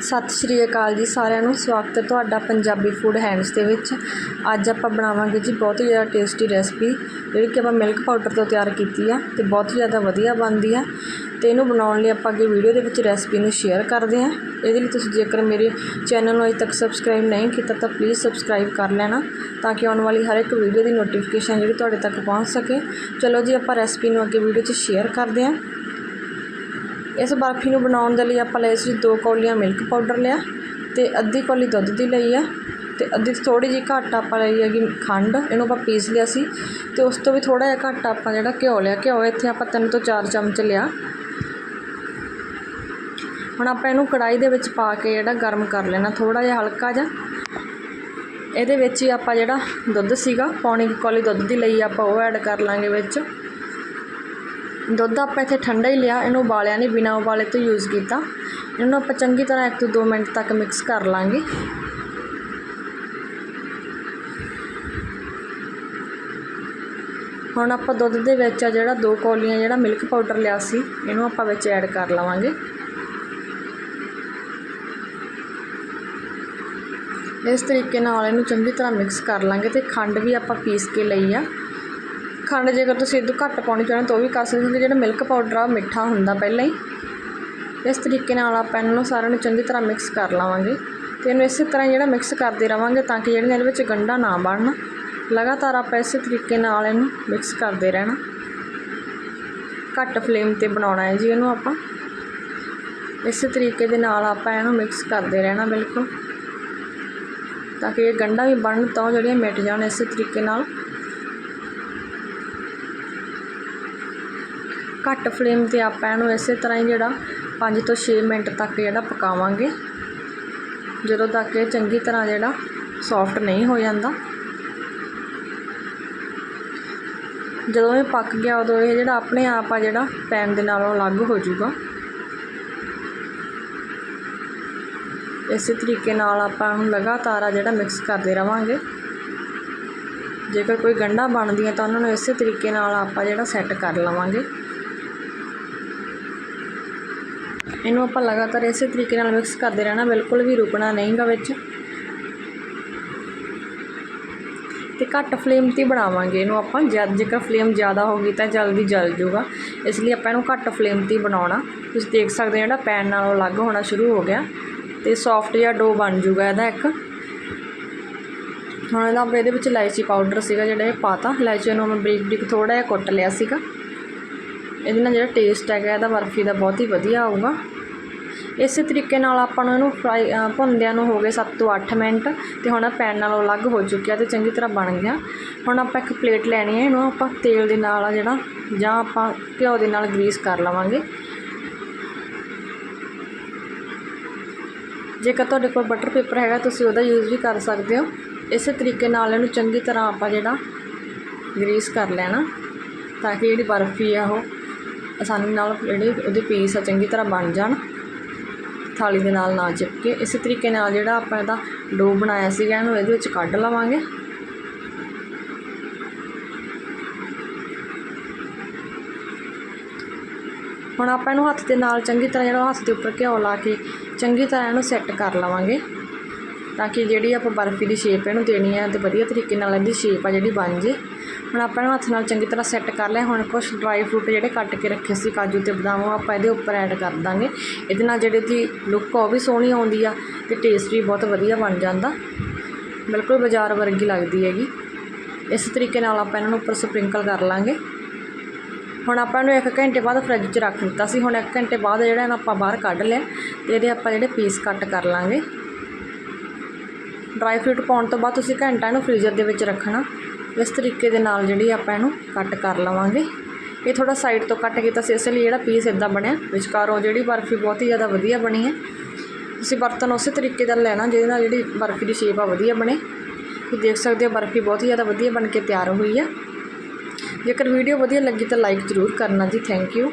ਸਤਿ ਸ਼੍ਰੀ ਅਕਾਲ ਜੀ ਸਾਰਿਆਂ ਨੂੰ। ਸਵਾਗਤ ਹੈ ਤੁਹਾਡਾ ਪੰਜਾਬੀ ਫੂਡ ਹੈਂਡਸ ਦੇ ਵਿੱਚ। ਅੱਜ ਆਪਾਂ ਬਣਾਵਾਂਗੇ ਜੀ ਬਹੁਤ ਹੀ ਜ਼ਿਆਦਾ ਟੇਸਟੀ ਰੈਸਪੀ ਜਿਹੜੀ ਕਿ ਆਪਾਂ ਮਿਲਕ ਪਾਊਡਰ ਤੋਂ ਤਿਆਰ ਕੀਤੀ ਆ ਤੇ ਬਹੁਤ ਹੀ ਜ਼ਿਆਦਾ ਵਧੀਆ ਬਣਦੀ ਆ। ਤੇ ਇਹਨੂੰ ਬਣਾਉਣ ਲਈ ਆਪਾਂ ਅੱਗੇ ਵੀਡੀਓ ਦੇ ਵਿੱਚ ਰੈਸਪੀ ਨੂੰ ਸ਼ੇਅਰ ਕਰਦੇ ਆ। ਇਹਦੇ ਲਈ ਤੁਸੀਂ ਜੇਕਰ ਮੇਰੇ ਚੈਨਲ ਨੂੰ ਅਜੇ ਤੱਕ ਸਬਸਕ੍ਰਾਈਬ ਨਹੀਂ ਕੀਤਾ ਤਾਂ ਪਲੀਜ਼ ਸਬਸਕ੍ਰਾਈਬ ਕਰ ਲੈਣਾ, ਤਾਂ ਕਿ ਆਉਣ ਵਾਲੀ ਹਰ ਇੱਕ ਵੀਡੀਓ ਦੀ ਨੋਟੀਫਿਕੇਸ਼ਨ ਜਿਹੜੀ ਤੁਹਾਡੇ ਤੱਕ ਪਹੁੰਚ ਸਕੇ। ਚਲੋ ਜੀ ਆਪਾਂ ਰੈਸਪੀ ਨੂੰ ਅੱਗੇ ਵੀਡੀਓ 'ਚ ਸ਼ੇਅਰ ਕਰਦੇ ਹਾਂ ਇਸ ਬਰਫੀ ਨੂੰ ਬਣਾਉਣ ਦੇ ਲਈ ਆਪਾਂ ਲਏ ਸੀ ਦੋ ਕੌਲੀਆਂ ਮਿਲਕ ਪਾਊਡਰ ਲਿਆ ਤੇ ਅੱਧੀ ਕੌਲੀ ਦੁੱਧ ਦੀ ਲਈ ਆ ਤੇ ਅੱਧੀ ਥੋੜੀ ਜਿਹੀ ਘੱਟ ਆਪਾਂ ਲਈ ਹੈਗੀ ਖੰਡ, ਇਹਨੂੰ ਆਪਾਂ ਪੀਸ ਲਿਆ ਸੀ ਤੇ ਉਸ ਤੋਂ ਵੀ ਥੋੜਾ ਜਿਹਾ ਘੱਟ ਆਪਾਂ ਜਿਹੜਾ ਘਿਓ ਲਿਆ, ਘਿਓ ਇੱਥੇ ਆਪਾਂ ਤਿੰਨ ਤੋਂ ਚਾਰ ਚਮਚ ਲਿਆ। ਹੁਣ ਆਪਾਂ ਇਹਨੂੰ ਕੜਾਈ ਦੇ ਵਿੱਚ ਪਾ ਕੇ ਜਿਹੜਾ ਗਰਮ ਕਰ ਲੈਣਾ ਥੋੜਾ ਜਿਹਾ ਹਲਕਾ ਜਿਹਾ। ਇਹਦੇ ਵਿੱਚ ਹੀ ਆਪਾਂ ਜਿਹੜਾ ਦੁੱਧ ਸੀਗਾ, ਪੌਣੀ ਕੌਲੀ ਦੁੱਧ ਦੀ ਲਈ ਆਪਾਂ ਉਹ ਐਡ ਕਰ ਲਾਂਗੇ ਵਿੱਚ। ਦੁੱਧ ਆਪਾਂ ਇੱਥੇ ਠੰਡਾ ਹੀ ਲਿਆ, ਇਹਨੂੰ ਉਬਾਲਿਆ ਨਹੀਂ ਬਿਨਾਂ ਉਬਾਲੇ ਤੋਂ ਯੂਜ਼ ਕੀਤਾ। ਇਹਨੂੰ ਆਪਾਂ ਚੰਗੀ ਤਰ੍ਹਾਂ 1 ਤੋਂ 2 ਮਿੰਟ ਤੱਕ ਮਿਕਸ ਕਰ ਲਾਂਗੇ। ਹੁਣ ਆਪਾਂ ਦੁੱਧ ਦੇ ਵਿੱਚ ਆ ਜਿਹੜਾ ਦੋ ਕੌਲੀਆਂ ਜਿਹੜਾ ਮਿਲਕ ਪਾਊਡਰ ਲਿਆ ਸੀ, ਇਹਨੂੰ ਆਪਾਂ ਵਿੱਚ ਐਡ ਕਰ ਲਵਾਂਗੇ। ਇਸ ਤਰੀਕੇ ਨਾਲ ਇਹਨੂੰ ਚੰਗੀ ਤਰ੍ਹਾਂ ਮਿਕਸ ਕਰ ਲਾਂਗੇ ਤੇ ਖੰਡ ਵੀ ਆਪਾਂ ਪੀਸ ਕੇ ਲਈ ਆ। ਖੰਡ ਜੇਕਰ ਤੁਸੀਂ ਇਦੋਂ ਘੱਟ ਪਾਉਣੀ ਚਾਹੁੰਦੇ ਤਾਂ ਉਹ ਵੀ ਕਰ ਸਕਦੇ ਹੋ। ਜਿਹੜਾ ਮਿਲਕ ਪਾਊਡਰ ਆ, ਉਹ ਮਿੱਠਾ ਹੁੰਦਾ ਪਹਿਲਾਂ ਹੀ। ਇਸ ਤਰੀਕੇ ਨਾਲ ਆਪਾਂ ਇਹਨਾਂ ਨੂੰ ਸਾਰਿਆਂ ਨੂੰ ਚੰਗੀ ਤਰ੍ਹਾਂ ਮਿਕਸ ਕਰ ਲਵਾਂਗੇ। ਤੇ ਇਹਨੂੰ ਇਸੇ ਤਰ੍ਹਾਂ ਜਿਹੜਾ ਮਿਕਸ ਕਰਦੇ ਰਵਾਂਗੇ ਤਾਂ ਕਿ ਜਿਹੜੀਆਂ ਇਹਦੇ ਵਿੱਚ ਗੰਢਾਂ ਨਾ ਬਣਨ। ਲਗਾਤਾਰ ਆਪਾਂ ਇਸੇ ਤਰੀਕੇ ਨਾਲ ਇਹਨੂੰ ਮਿਕਸ ਕਰਦੇ ਰਹਿਣਾ। ਘੱਟ ਫਲੇਮ ਤੇ ਬਣਾਉਣਾ ਹੈ ਜੀ ਇਹਨੂੰ ਆਪਾਂ। ਇਸੇ ਤਰੀਕੇ ਦੇ ਨਾਲ ਆਪਾਂ ਇਹਨੂੰ ਮਿਕਸ ਕਰਦੇ ਰਹਿਣਾ ਬਿਲਕੁਲ। ਤਾਂ ਕਿ ਇਹ ਗੰਢਾਂ ਵੀ ਬਣਨ ਤਾਂ ਜਿਹੜੀਆਂ ਮਿਟ ਜਾਣ ਇਸੇ ਤਰੀਕੇ ਨਾਲ। ਘੱਟ ਫਲੇਮ ਤੇ ਆਪਾਂ ਇਹਨੂੰ ਇਸੇ ਤਰ੍ਹਾਂ ਹੀ ਜਿਹੜਾ 5 ਤੋਂ 6 ਮਿੰਟ ਤੱਕ ਜਿਹੜਾ ਪਕਾਵਾਂਗੇ। ਜਦੋਂ ਤੱਕ ਇਹ ਚੰਗੀ ਤਰ੍ਹਾਂ ਜਿਹੜਾ ਸੌਫਟ ਨਹੀਂ ਹੋ ਜਾਂਦਾ। ਜਦੋਂ ਇਹ ਪੱਕ ਗਿਆ, ਉਦੋਂ ਇਹ ਜਿਹੜਾ ਆਪਣੇ ਆਪ ਆ ਜਿਹੜਾ ਪੈਨ ਦੇ ਨਾਲੋਂ ਅਲੱਗ ਹੋ ਜਾਊਗਾ। ਇਸੇ ਤਰੀਕੇ ਨਾਲ ਆਪਾਂ ਨੂੰ ਲਗਾਤਾਰ ਆ ਜਿਹੜਾ ਮਿਕਸ ਕਰਦੇ ਰਵਾਂਗੇ। ਜੇਕਰ ਕੋਈ ਗੰਢਾਂ ਬਣਦੀਆਂ ਤਾਂ ਉਹਨਾਂ ਨੂੰ ਇਸੇ ਤਰੀਕੇ ਨਾਲ ਆਪਾਂ ਜਿਹੜਾ ਸੈੱਟ ਕਰ ਲਵਾਂਗੇ। ਇਹਨੂੰ ਆਪਾਂ ਲਗਾਤਾਰ ਇਸੇ ਤਰੀਕੇ ਨਾਲ ਮਿਕਸ ਕਰਦੇ ਰਹਿਣਾ, ਬਿਲਕੁਲ ਵੀ ਰੁਕਣਾ ਨਹੀਂਗਾ ਵਿੱਚ। ਤੇ ਘੱਟ ਫਲੇਮ ਤੇ ਬਣਾਵਾਂਗੇ ਇਹਨੂੰ ਆਪਾਂ। ਜਦ ਜੇਕਰ ਫਲੇਮ ਜ਼ਿਆਦਾ ਹੋ ਗਈ ਤਾਂ ਜਲਦੀ ਜਲ ਜਾਊਗਾ ਇਸ ਲਈ ਆਪਾਂ ਇਹਨੂੰ ਘੱਟ ਫਲੇਮ ਤੇ ਬਣਾਉਣਾ। ਤੁਸੀਂ ਦੇਖ ਸਕਦੇ ਹੋ ਜਿਹੜਾ ਪੈਨ ਨਾਲੋਂ ਅਲੱਗ ਹੋਣਾ ਸ਼ੁਰੂ ਹੋ ਗਿਆ। ਤੇ ਸੌਫਟ ਜਿਹਾ ਡੋ ਬਣ ਜਾਊਗਾ ਇਹਦਾ ਇੱਕ। ਹੁਣ ਇਹਦਾ ਆਪਾਂ ਇਹਦੇ ਵਿੱਚ ਇਲਾਇਚੀ ਪਾਊਡਰ ਸੀਗਾ ਜਿਹੜਾ ਇਹ ਪਾਤਾ। ਇਲਾਇਚੀ ਨੂੰ ਮੈਂ ਬਰੀਕ ਬਰੀਕ ਥੋੜਾ ਜਿਹਾ ਕੁੱਟ ਲਿਆ ਸੀਗਾ। ਇਹਦੇ ਨਾਲ ਜਿਹੜਾ ਟੇਸਟ ਹੈਗਾ, ਇਹਦਾ ਬਰਫੀ ਦਾ ਬਹੁਤ ਹੀ ਵਧੀਆ ਆਊਗਾ। ਇਸੇ ਤਰੀਕੇ ਨਾਲ ਆਪਾਂ ਨੂੰ ਇਹਨੂੰ ਫਰਾਈ ਭੁੰਨਦਿਆਂ ਨੂੰ ਹੋ ਗਏ 7 ਤੋਂ 8 ਮਿੰਟ ਤੇ ਹੁਣ ਪੈਨ ਨਾਲੋਂ ਅਲੱਗ ਹੋ ਚੁੱਕਿਆ ਤੇ ਚੰਗੀ ਤਰ੍ਹਾਂ ਬਣ ਗਿਆ। ਹੁਣ ਆਪਾਂ ਇੱਕ ਪਲੇਟ ਲੈਣੀ ਹੈ, ਇਹਨੂੰ ਆਪਾਂ ਤੇਲ ਦੇ ਨਾਲ ਆ ਜਿਹੜਾ, ਜਾਂ ਆਪਾਂ ਘਿਓ ਦੇ ਨਾਲ ਗਰੀਸ ਕਰ ਲਵਾਂਗੇ। ਜੇਕਰ ਤੁਹਾਡੇ ਕੋਲ ਬਟਰ ਪੇਪਰ ਹੈਗਾ, ਤੁਸੀਂ ਉਹਦਾ ਯੂਜ਼ ਵੀ ਕਰ ਸਕਦੇ ਹੋ। ਇਸੇ ਤਰੀਕੇ ਨਾਲ ਇਹਨੂੰ ਚੰਗੀ ਤਰ੍ਹਾਂ ਆਪਾਂ ਜਿਹੜਾ ਗਰੀਸ ਕਰ ਲੈਣਾ, ਤਾਂ ਕਿ ਜਿਹੜੀ ਬਰਫੀ ਆ ਉਹ ਆਸਾਨੀ ਨਾਲ ਜਿਹੜੇ ਉਹਦੇ ਪੀਸ ਆ, ਚੰਗੀ ਤਰ੍ਹਾਂ ਬਣ ਜਾਣ। ਥਾਲੀ ਦੇ ਨਾਲ ਨਾ ਚਿਪਕੇ। ਇਸੇ ਤਰੀਕੇ ਨਾਲ ਜਿਹੜਾ ਆਪਾਂ ਇਹਦਾ ਡੋ ਬਣਾਇਆ ਸੀਗਾ, ਇਹਨੂੰ ਇਹਦੇ ਵਿੱਚ ਕੱਢ ਲਵਾਂਗੇ। ਹੁਣ ਆਪਾਂ ਇਹਨੂੰ ਹੱਥ ਦੇ ਨਾਲ ਚੰਗੀ ਤਰ੍ਹਾਂ ਜਿਹੜਾ ਹੱਥ ਦੇ ਉੱਪਰ ਘਿਓ ਲਾ ਕੇ, ਚੰਗੀ ਤਰ੍ਹਾਂ ਇਹਨੂੰ ਸੈੱਟ ਕਰ ਲਵਾਂਗੇ। ਤਾਂ ਕਿ ਜਿਹੜੀ ਆਪਾਂ ਬਰਫੀ ਦੀ ਸ਼ੇਪ ਇਹਨੂੰ ਦੇਣੀ ਹੈ ਤੇ ਵਧੀਆ ਤਰੀਕੇ ਨਾਲ ਇਹਦੀ ਸ਼ੇਪ ਆ ਜਿਹੜੀ ਬਣ ਜੇ। ਹੁਣ ਆਪਾਂ ਇਹਨੂੰ ਹੱਥ ਨਾਲ ਚੰਗੀ ਤਰ੍ਹਾਂ ਸੈੱਟ ਕਰ ਲਿਆ। ਹੁਣ ਕੁਝ ਡਰਾਈ ਫਰੂਟ ਜਿਹੜੇ ਕੱਟ ਕੇ ਰੱਖੇ ਸੀ, ਕਾਜੂ ਤੇ ਬਦਾਮ, ਉਹ ਆਪਾਂ ਇਹਦੇ ਉੱਪਰ ਐਡ ਕਰ ਦਾਂਗੇ। ਇਹਦੇ ਨਾਲ ਜਿਹੜੇ ਦੀ ਲੁੱਕ ਉਹ ਵੀ ਸੋਹਣੀ ਆਉਂਦੀ ਆ ਤੇ ਟੇਸਟ ਵੀ ਬਹੁਤ ਵਧੀਆ ਬਣ ਜਾਂਦਾ। ਬਿਲਕੁਲ ਬਾਜ਼ਾਰ ਵਰਗੀ ਲੱਗਦੀ ਹੈਗੀ। ਇਸ ਤਰੀਕੇ ਨਾਲ ਆਪਾਂ ਇਹਨਾਂ ਨੂੰ ਉੱਪਰ ਸਪ੍ਰਿੰਕਲ ਕਰ ਲਾਂਗੇ। ਹੁਣ ਆਪਾਂ ਇਹਨੂੰ 1 ਘੰਟੇ ਬਾਅਦ ਫਰਿੱਜ 'ਚ ਰੱਖ ਦਿੱਤਾ ਸੀ। ਹੁਣ 1 ਘੰਟੇ ਬਾਅਦ ਜਿਹੜਾ ਇਹਨੂੰ ਆਪਾਂ ਬਾਹਰ ਕੱਢ ਲਿਆ, ਤੇ ਇਹਦੇ ਆਪਾਂ ਜਿਹੜੇ ਪੀਸ ਕੱਟ ਕਰ ਲਾਂਗੇ। ਡਰਾਈ ਫਰੂਟ ਪਾਉਣ ਤੋਂ ਬਾਅਦ ਤੁਸੀਂ ਘੰਟਾ ਇਹਨੂੰ ਫ੍ਰੀਜ਼ਰ ਦੇ ਵਿੱਚ ਰੱਖਣਾ। ਇਸ ਤਰੀਕੇ ਦੇ ਨਾਲ ਜਿਹੜੀ ਆਪਾਂ ਇਹਨੂੰ ਕੱਟ ਕਰ ਲਵਾਂਗੇ। ਇਹ ਥੋੜਾ ਸਾਈਡ ਤੋਂ ਕੱਟ ਕੀਤਾ ਸੀ, ਇਸ ਲਈ ਜਿਹੜਾ ਪੀਸ ਇਦਾਂ ਬਣਿਆ। ਵਿਚਕਾਰੋਂ ਜਿਹੜੀ ਬਰਫੀ ਬਹੁਤ ਹੀ ਜ਼ਿਆਦਾ ਵਧੀਆ ਬਣੀ ਹੈ। ਤੁਸੀਂ ਬਰਤਨ ਉਸੇ ਤਰੀਕੇ ਦਾ ਲੈਣਾ, ਜਿਹਦੇ ਨਾਲ ਜਿਹੜੀ ਬਰਫੀ ਦੀ ਸ਼ੇਪ ਆ ਵਧੀਆ ਬਣੇ। ਤੁਸੀਂ ਦੇਖ ਸਕਦੇ ਹੋ ਬਰਫੀ ਬਹੁਤ ਹੀ ਜ਼ਿਆਦਾ ਵਧੀਆ ਬਣ ਕੇ ਤਿਆਰ ਹੋਈ ਹੈ। ਜੇਕਰ ਵੀਡੀਓ ਵਧੀਆ ਲੱਗੀ ਤਾਂ ਲਾਈਕ ਜ਼ਰੂਰ ਕਰਨਾ ਜੀ ਥੈਂਕ ਯੂ